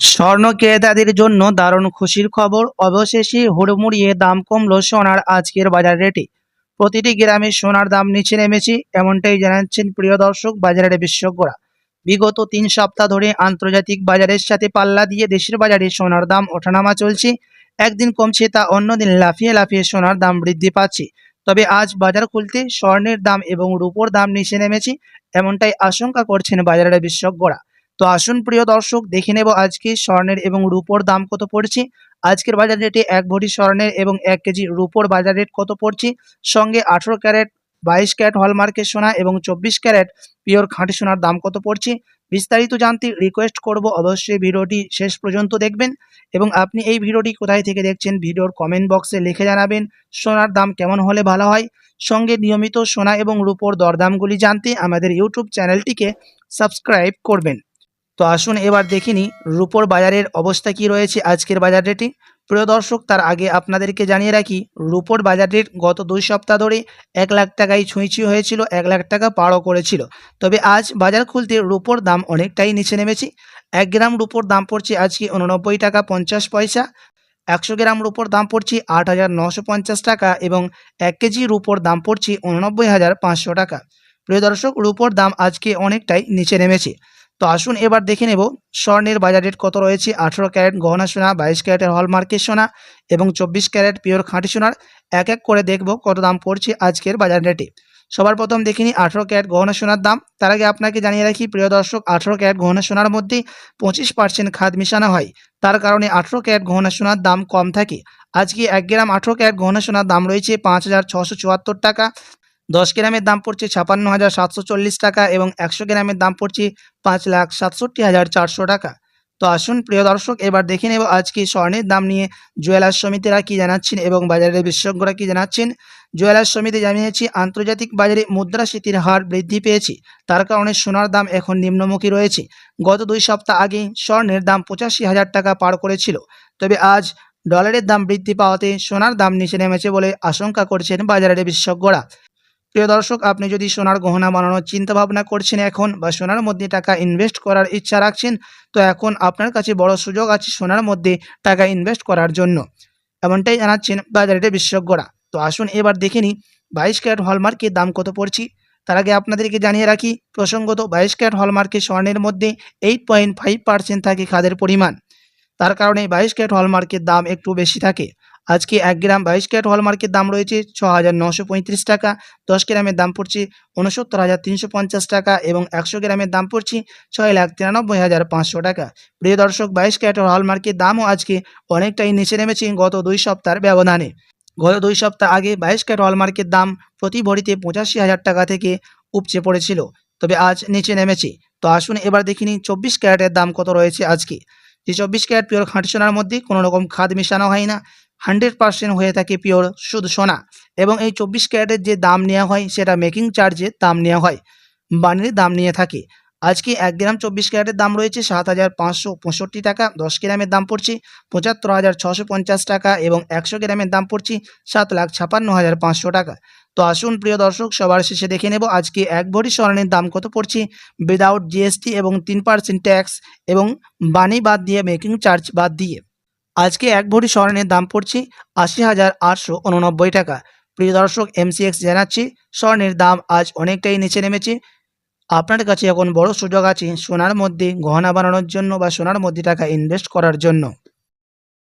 স্বর্ণ ক্রেতাদের জন্য দারুণ খুশির খবর। অবশেষে হুড়মুড়িয়ে দাম কমলো সোনার আজকের বাজার রেটে। প্রতিটি গ্রামে সোনার দাম নিচে নেমেছে, এমনটাই জানাচ্ছেন প্রিয় দর্শক বাজারের বিশেষজ্ঞরা। বিগত তিন সপ্তাহ ধরে আন্তর্জাতিক বাজারের সাথে পাল্লা দিয়ে দেশের বাজারে সোনার দাম ওঠানামা চলছে। একদিন কমছে তা অন্যদিন লাফিয়ে লাফিয়ে সোনার দাম বৃদ্ধি পাচ্ছে। তবে আজ বাজার খুলতে স্বর্ণের দাম এবং রূপোর দাম নিচে নেমেছে, এমনটাই আশঙ্কা করছেন বাজারের বিশেষজ্ঞরা। তো আসুন প্রিয় দর্শক, দেখে নেব আজকে স্বর্ণের এবং রূপোর দাম কত পড়ছে। আজকের বাজার রেটে এক ভরি স্বর্ণের এবং এক কেজি রূপোর বাজার রেট কত পড়ছে? সঙ্গে আঠেরো ক্যারেট, বাইশ ক্যারেট হলমার্কের সোনা এবং চব্বিশ ক্যারেট পিওর খাঁটি সোনার দাম কত পড়ছে? বিস্তারিত জানতে রিকোয়েস্ট করব, অবশ্যই ভিডিওটি শেষ পর্যন্ত দেখবেন এবং আপনি এই ভিডিওটি কোথায় থেকে দেখছেন ভিডিওর কমেন্ট বক্সে লিখে জানাবেন সোনার দাম কেমন হলে ভালো হয়। সঙ্গে নিয়মিত সোনা এবং রূপোর দরদামগুলি জানতে আমাদের ইউটিউব চ্যানেলটিকে সাবস্ক্রাইব করবেন। তো আসুন এবার দেখিনি রুপোর বাজারের অবস্থা কি রয়েছে আজকের বাজার রেটে প্রিয় দর্শক, তার আগে আপনাদেরকে জানিয়ে রাখি, রুপোর বাজার রেট গত দুই সপ্তাহ ধরে এক লাখ টাকায় ছুঁইছি হয়েছিল, এক লাখ টাকা পারও করেছিল। তবে আজ বাজার খুলতে রুপোর দাম অনেকটাই নিচে নেমেছে। এক গ্রাম রুপোর দাম পড়ছে আজকে উননব্বই টাকা পঞ্চাশ পয়সা, একশো গ্রাম রুপোর দাম পড়ছে আট হাজার নশো পঞ্চাশ টাকা এবং এক কেজি রুপোর দাম পড়ছে উননব্বই হাজার পাঁচশো টাকা। প্রিয় দর্শক, রুপোর দাম আজকে অনেকটাই নিচে নেমেছে। তো আসুন এবার দেখে নেব স্বর্ণের বাজার রেট কত রয়েছে? আঠেরো ক্যারেট গহনা সোনা, বাইশ ক্যারেটের হলমার্কের সোনা এবং চব্বিশ ক্যারেট পিওর খাঁটি সোনার এক এক করে দেখব কত দাম পড়ছে আজকের বাজার রেটে সবার প্রথম দেখে নিই আঠেরো ক্যারেট গহনা সোনার দাম। তার আগে আপনাকে জানিয়ে রাখি, প্রিয় দর্শক, আঠেরো ক্যারেট গহনা সোনার মধ্যে পঁচিশ পার্সেন্ট খাদ মিশানো হয়। তার কারণে আঠেরো ক্যারেট গহনা সোনার দাম কম থাকে। আজকে এক গ্রাম আঠেরো ক্যারেট গহনা সোনার দাম রয়েছে পাঁচ হাজার ছশো চুয়াত্তর টাকা। দশ গ্রামের দাম পড়ছে ছাপান্ন হাজার সাতশো চল্লিশ টাকা এবং একশো গ্রামের দাম পড়ছে পাঁচ লাখ সাতষট্টি হাজার চারশো টাকা। তো আসুন, প্রিয় দর্শক, এবার দেখে নেব আজকে স্বর্ণের দাম নিয়ে জুয়েলার সমিতিরা কি জানাচ্ছেন এবং বাজারের বিশেষজ্ঞরা কি জানাচ্ছেন। জুয়েলার সমিতি জানিয়েছে, আন্তর্জাতিক বাজারে মুদ্রাস্ফীতির হার বৃদ্ধি পেয়েছে, তার কারণে সোনার দাম এখন নিম্নমুখী রয়েছে। গত দুই সপ্তাহ আগে স্বর্ণের দাম পঁচাশি হাজার টাকা পার করেছিল, তবে আজ ডলারের দাম বৃদ্ধি পাওয়াতে সোনার দাম নিচে নেমেছে বলে আশঙ্কা করছেন বাজারের বিশেষজ্ঞরা। প্রিয় দর্শক, আপনি যদি সোনার গহনা বানানোর চিন্তা ভাবনা করছেন এখন বা সোনার মধ্যে টাকা ইনভেস্ট করার ইচ্ছা রাখছেন, তো এখন আপনার কাছে বড় সুযোগ আছে সোনার মধ্যে টাকা ইনভেস্ট করার জন্য। এমনটাই জানাচ্ছেন বাজারের বিশেষজ্ঞরা। তো আসুন এবার দেখে নিই, বাইশ ক্যারেট হলমার্কের দাম কত পড়ছি? তার আগে আপনাদেরকে জানিয়ে রাখি, প্রসঙ্গত বাইশ ক্যারেট হলমার্কের স্বর্ণের মধ্যে এইট পয়েন্ট ফাইভ পার্সেন্ট থাকে খাদের পরিমাণ। তার কারণে বাইশ ক্যারেট হলমার্কের দাম একটু বেশি থাকে। আজকে এক গ্রাম বাইশ ক্যারেট হলমার্কের দাম রয়েছে ছ হাজার নশো পঁয়ত্রিশ টাকা, দশ গ্রামের দাম পড়ছে উনসত্তর হাজার তিনশো পঞ্চাশ টাকা এবং একশো গ্রামের দাম পড়ছে ছয় লাখ তিরানব্বই হাজার পাঁচশো টাকা। প্রিয় দর্শক, বাইশ ক্যারেট হলমার্কের দামও আজকে অনেকটাই নিচে নেমেছে গত দুই সপ্তাহের ব্যবধানে। গত দুই সপ্তাহ আগে বাইশ ক্যারেট হলমার্কের দাম প্রতি ভরিতে পঁচাশি হাজার টাকা থেকে উপচে পড়েছিল, তবে আজ নিচে নেমেছে। তো আসুন এবার দেখিনি চব্বিশ ক্যারেটের দাম কত রয়েছে আজকে। যে চব্বিশ ক্যারেট পিওর খাঁটি সোনার মধ্যে কোনো রকম খাদ মেশানো হয় না হান্ড্রেড পার্সেন্ট হয়ে থাকে পিওর শুধু সোনা এবং এই চব্বিশ ক্যারেটের যে দাম নেওয়া হয়, সেটা মেকিং চার্জে দাম নেওয়া হয় বানির দাম নিয়ে থাকে। আজকে এক গ্রাম চব্বিশ ক্যারেটের দাম রয়েছে সাত হাজার পাঁচশো পঁয়ষট্টি টাকা, দশ গ্রামের দাম পড়ছে পঁচাত্তর হাজার ছশো পঞ্চাশ টাকা এবং একশো গ্রামের দাম পড়ছে সাত লাখ ছাপান্ন হাজার পাঁচশো টাকা। তো আসুন প্রিয় দর্শক, সবার শেষে দেখে নেব আজকে এক ভরি স্বর্ণের দাম কত পড়ছে। উইদাউট জিএসটি এবং তিন পার্সেন্ট ট্যাক্স এবং বানি বাদ দিয়ে মেকিং চার্জ বাদ দিয়ে। আজকে এক ভরি স্বর্ণের দাম পড়ছে আশি হাজার আটশো উননব্বই টাকা। প্রিয় দর্শক এমসিএক্স জানাচ্ছি, স্বর্ণের দাম আজ অনেকটাই নিচে নেমেছে। আপনার কাছে এখন বড় সুযোগ আছে সোনার মধ্যে গহনা বানানোর জন্য বা সোনার মধ্যে টাকা ইনভেস্ট করার জন্য।